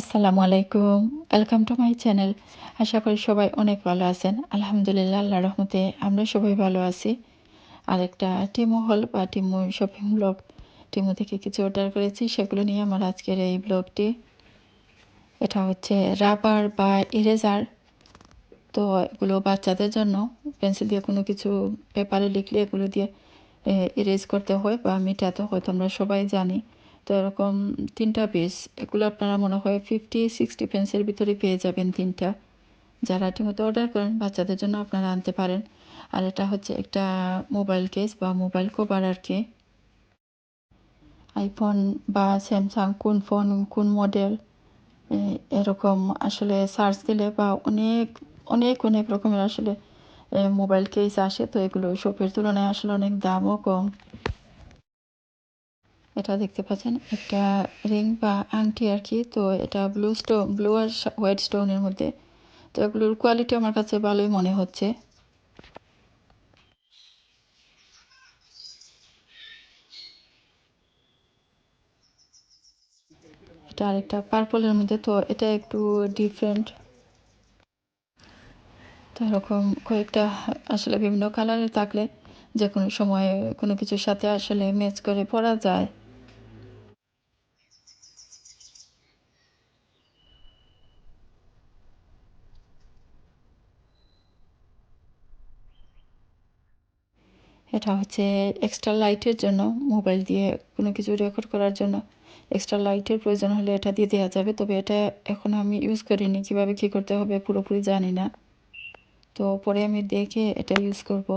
আসসালামু আলাইকুম welcome to my channel আশা করি সবাই অনেক ভালো আছেন। আলহামদুলিল্লাহ আল্লাহ রহমতে আমরা সবাই ভালো আছি। আর একটা টিমো হল বা টিমো শপিং ব্লগ টিমো থেকে কিছু অর্ডার করেছি, সেগুলো নিয়ে আমার আজকের এই ব্লগটি এটা হচ্ছে রাবার বা ইরেজার তো এগুলো বাচ্চাদের জন্য পেন্সিল দিয়ে কোনো কিছু পেপারে লিখলে এগুলো দিয়ে ইরেজ করতে হয় বা মিটাতে হয় তোমরা সবাই জানি। তো এরকম তিনটা পিস এগুলো আপনারা মনে হয় ফিফটি সিক্সটি পেন্সের ভিতরে পেয়ে যাবেন তিনটা। যারা ঠিকমতো অর্ডার করেন, বাচ্চাদের জন্য আপনারা আনতে পারেন। আর এটা হচ্ছে একটা মোবাইল কেস বা মোবাইল কভার আর কি। আইফোন বা স্যামসাং কোন ফোন কোন মডেল এরকম আসলে সার্চ দিলে বা অনেক অনেক অনেক রকমের আসলে মোবাইল কেস আসে। তো এগুলো শপের তুলনায় আসলে অনেক দামও কম। এটা দেখতে পাচ্ছেন, একটা রিং বা আংটি আর কি, তো এটা ব্লু স্টোন ব্লু আর হোয়াইট স্টোনের মধ্যে। তো এগুলোর কোয়ালিটি আমার কাছে ভালোই মনে হচ্ছে। এটা আরেকটা পার্পলের মধ্যে, তো এটা একটু ডিফারেন্ট তো এরকম কয়েকটা, আসলে বিভিন্ন কালারের থাকলে যে কোনো সময় কোনো কিছুর সাথে আসলে ম্যাচ করে পরা যায়। এটা হচ্ছে এক্সট্রা লাইটের জন্য মোবাইল দিয়ে কোনো কিছু রেকর্ড করার জন্য। এক্সট্রা লাইটের প্রয়োজন হলে এটা দিয়ে দেওয়া যাবে। তবে এটা এখন আমি ইউজ করিনি, কীভাবে কী করতে হবে পুরোপুরি জানি না। তো পরে আমি দেখে এটা ইউজ করব।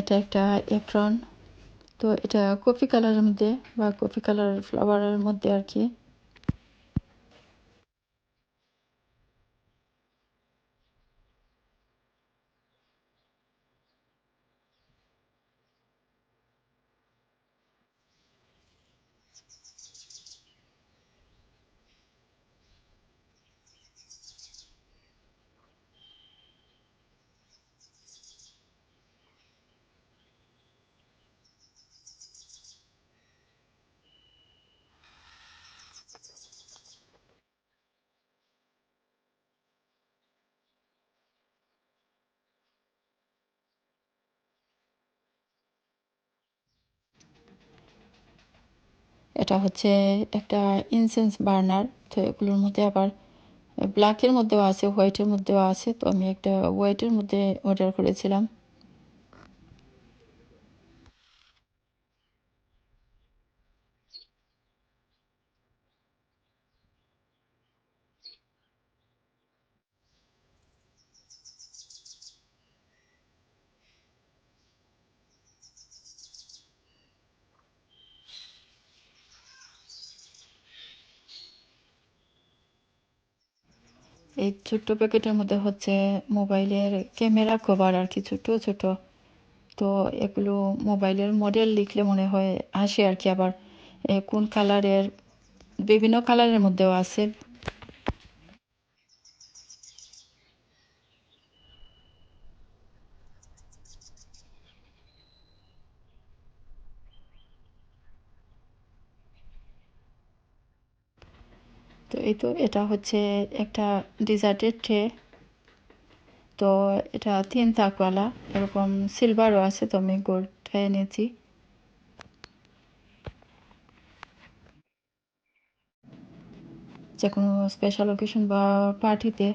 এটা একটা এপ্রন তো এটা কফি কালারের মধ্যে বা কফি কালারের ফ্লাওয়ারের মধ্যে আর কি। এটা হচ্ছে একটা ইনসেন্স বার্নার তো এগুলোর মধ্যে আবার ব্ল্যাকের মধ্যেও আছে হোয়াইটের মধ্যেও আছে, তো আমি একটা হোয়াইটের মধ্যে অর্ডার করেছিলাম। এই ছোট্ট প্যাকেটের মধ্যে হচ্ছে মোবাইলের ক্যামেরা কভার আর কি ছোট ছোট তো এগুলো মোবাইলের মডেল লিখলে মনে হয় আসে আর কি আবার। কোন কালারের, বিভিন্ন কালারের মধ্যেও আছে। তো এই তো এটা হচ্ছে একটা ডিজার্টের ট্রে। তো এটা তিন তাকওয়ালা, এরকম সিলভারও আছে, তো আমি গোল্ডটা এনেছি। যে কোনো স্পেশাল অকেশন বা পার্টিতে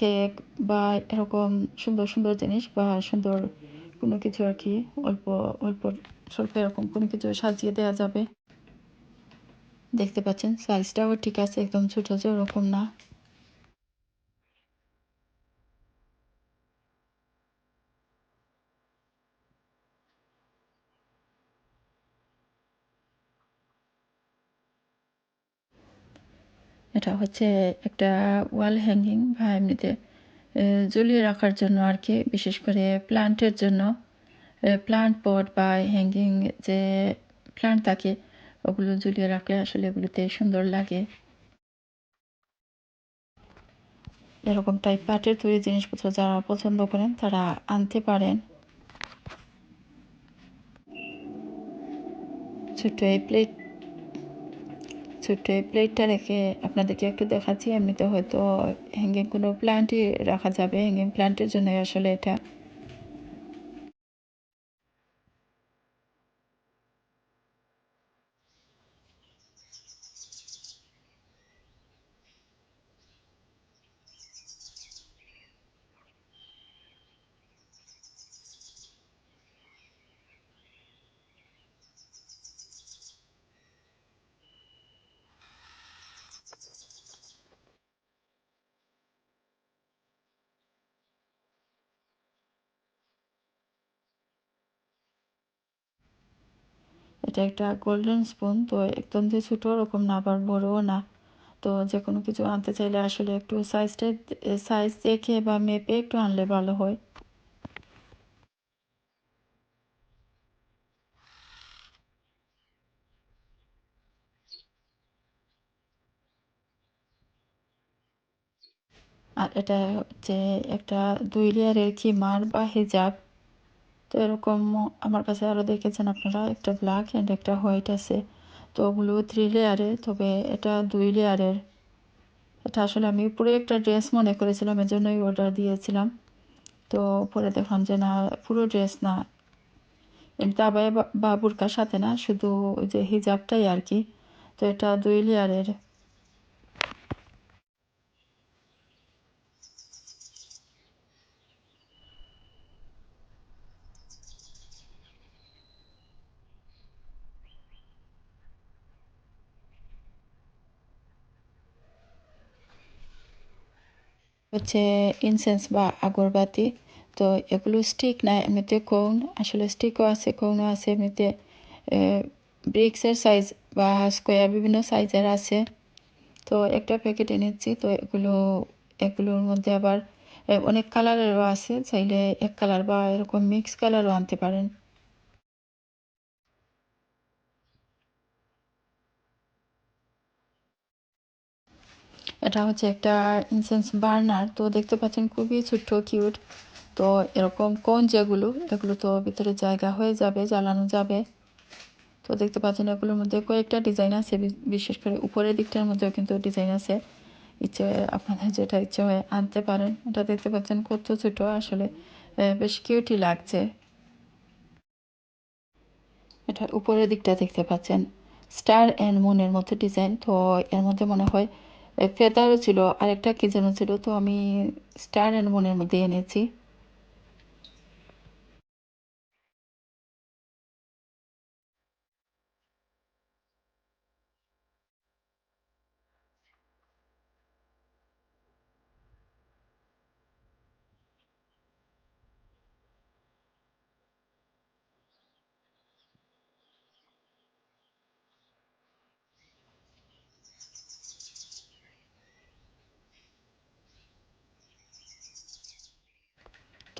কেক বা এরকম সুন্দর সুন্দর জিনিস বা সুন্দর কোনো কিছু আর কি, অল্প অল্প স্বল্প এরকম কোনো কিছু সাজিয়ে দেওয়া যাবে। দেখতে পাচ্ছেন সাইজটাও ঠিক আছে, একদম ছোটো যে ওরকম না। এটা হচ্ছে একটা ওয়াল হ্যাঙ্গিং বা এমনিতে ঝুলিয়ে রাখার জন্য আর কি, বিশেষ করে প্লান্টের জন্য। প্লান্ট পট বা হ্যাঙ্গিং যে প্লান্ট থাকে ওগুলো ঝুলিয়ে রাখলে আসলে এগুলোতে সুন্দর লাগে। এরকম টাইপ পাটের তৈরি জিনিসপত্র যারা পছন্দ করেন, তারা আনতে পারেন। ছোট্ট এই প্লেট ছোট্ট এই প্লেটটা রেখে আপনাদেরকে একটু দেখাচ্ছি। এমনিতে হয়তো হ্যাঙ্গিং কোনো প্ল্যান্টই রাখা যাবে। হ্যাঙ্গিং প্ল্যান্টের জন্য আসলে এটা এটা একটা গোল্ডেন স্পুন তো একদম যে ছোটো ওরকম না, আবার বড়ও না। তো যে কোনো কিছু আনতে চাইলে আসলে একটু সাইজটা সাইজ দেখে বা মেপে একটু আনলে ভালো হয়। আর এটা হচ্ছে একটা দুই লেয়ারের কিমার বা হিজাব। তো এরকম আমার কাছে আরও দেখেছেন আপনারা, একটা ব্ল্যাক অ্যান্ড একটা হোয়াইট আছে। তো ওগুলো থ্রি লেয়ারের তবে এটা দুই লেয়ারের এটা আসলে আমি পুরো একটা ড্রেস মনে করেছিলাম এর জন্যই অর্ডার দিয়েছিলাম। তো পরে দেখলাম যে না, পুরো ড্রেস না। এমনিতে আবায় বা বুরকার সাথে না, শুধু ওই যে হিজাবটাই আর কি। তো এটা দুই লেয়ারের হচ্ছে ইনসেন্স বা আগরবাতি। তো এগুলো স্টিক না এমনিতে কোন, আসলে স্টিকও আছে, কোনও আছে, এমনিতে ব্রিক্সের সাইজ বা স্কোয়ার বিভিন্ন সাইজের আছে। তো একটা প্যাকেট এনেছি তো এগুলো, এগুলোর মধ্যে আবার অনেক কালারেরও আছে, চাইলে এক কালার বা এরকম মিক্স কালারও আনতে পারেন। এটা হচ্ছে একটা ইনসেন্স বার্নার তো দেখতে পাচ্ছেন খুবই ছোট্ট কিউট তো এরকম কোন যেগুলো, এগুলো তো ভিতরে জায়গা হয়ে যাবে, জ্বালানো যাবে। তো দেখতে পাচ্ছেন এগুলোর মধ্যে কয়েকটা ডিজাইন আছে বিশেষ করে উপরের দিকটার মধ্যেও কিন্তু ডিজাইন আছে। ইচ্ছে, আপনাদের যেটা ইচ্ছে হয় আনতে পারেন। এটা দেখতে পাচ্ছেন কত ছোটো, আসলে বেশ কিউটি লাগছে। এটা উপরের দিকটা দেখতে পাচ্ছেন। স্টার অ্যান্ড মুনের মতো ডিজাইন তো এর মধ্যে মনে হয় ফেদারও ছিল আরেকটা কি যেন ছিল তো আমি স্টার অ্যান্ড মনের মধ্যে এনেছি।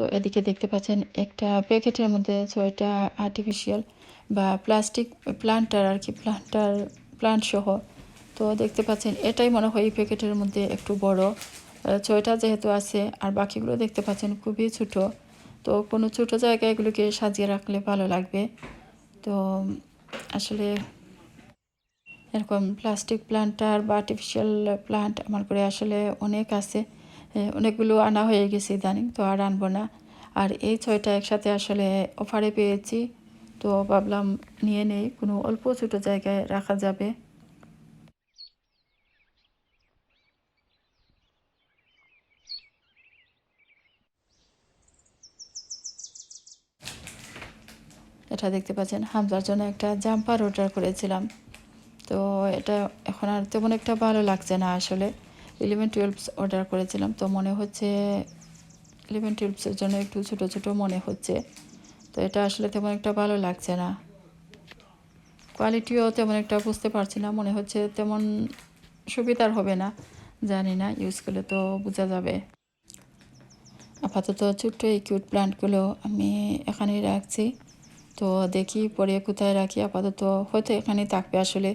তো এদিকে দেখতে পাচ্ছেন একটা প্যাকেটের মধ্যে ছয়টা আর্টিফিশিয়াল বা প্লাস্টিক প্লান্টার আর কি প্লান্টার প্লান্ট সহ। তো দেখতে পাচ্ছেন এটাই মনে হয় এই প্যাকেটের মধ্যে একটু বড়। ছয়টা যেহেতু আছে আর বাকিগুলো দেখতে পাচ্ছেন খুবই ছোট। তো কোনো ছোট জায়গায় এগুলোকে সাজিয়ে রাখলে ভালো লাগবে। তো আসলে এরকম প্লাস্টিক প্লান্টার বা আর্টিফিশিয়াল প্লান্ট আমার করে আসলে অনেক আছে। অনেকগুলো আনা হয়ে গেছে ইদানিং, তো আর আনব না। আর এই ছয়টা একসাথে আসলে অফারে পেয়েছি, তো ভাবলাম নিয়ে নেই, কোনো অল্প ছোটো জায়গায় রাখা যাবে। এটা দেখতে পাচ্ছেন, হামজার জন্য একটা জাম্পার অর্ডার করেছিলাম। তো এটা এখন আর তেমন একটা ভালো লাগছে না আসলে। ইলেভেন টুয়েলভস অর্ডার করেছিলাম। তো মনে হচ্ছে ইলেভেন টুয়েলভসের জন্য একটু ছোটো ছোটো মনে হচ্ছে। তো এটা আসলে তেমন একটা ভালো লাগছে না। কোয়ালিটিও তেমন একটা বুঝতে পারছি না। মনে হচ্ছে তেমন সুবিধার হবে না। জানি না ইউজ করলে তো বোঝা যাবে। আপাতত ছোট্ট এই কিউট প্লান্টগুলো আমি এখানেই রাখছি। তো দেখি পরে কোথায় রাখি। আপাতত হয়তো এখানেই থাকবে আসলে।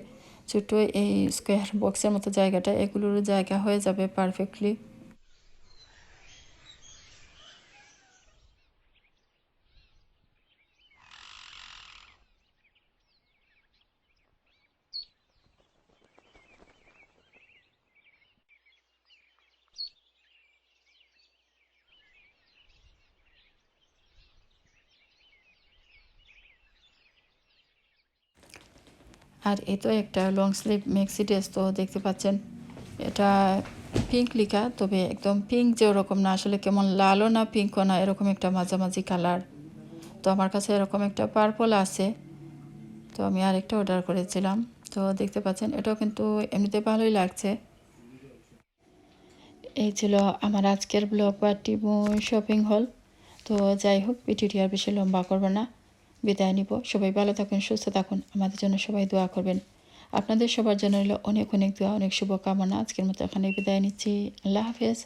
ছোট্ট এই স্কোয়ার বক্সের মতো জায়গাটা এগুলোর জায়গা হয়ে যাবে পারফেক্টলি আর এ তো একটা লং স্লিভ মেক্সি ড্রেস তো দেখতে পাচ্ছেন। এটা পিঙ্ক লেখা, তবে একদম পিঙ্ক যে ওরকম না, আসলে কেমন লালও না পিঙ্কও না, এরকম একটা মাঝামাঝি কালার তো আমার কাছে এরকম একটা পার্পল আছে, তো আমি আরেকটা অর্ডার করেছিলাম। তো দেখতে পাচ্ছেন, এটাও কিন্তু এমনিতে ভালোই লাগছে। এই ছিল আমার আজকের ব্লগ বা টিমু শপিং হল তো যাই হোক ভিডিওটি আর বেশি লম্বা করব না। বিদায় নিব। সবাই ভালো থাকুন, সুস্থ থাকুন। আমাদের জন্য সবাই দোয়া করবেন। আপনাদের সবার জন্য অনেক অনেক দোয়া, অনেক শুভকামনা। আজকের মতো এখানে বিদায় নিচ্ছি। আল্লাহ হাফেজ।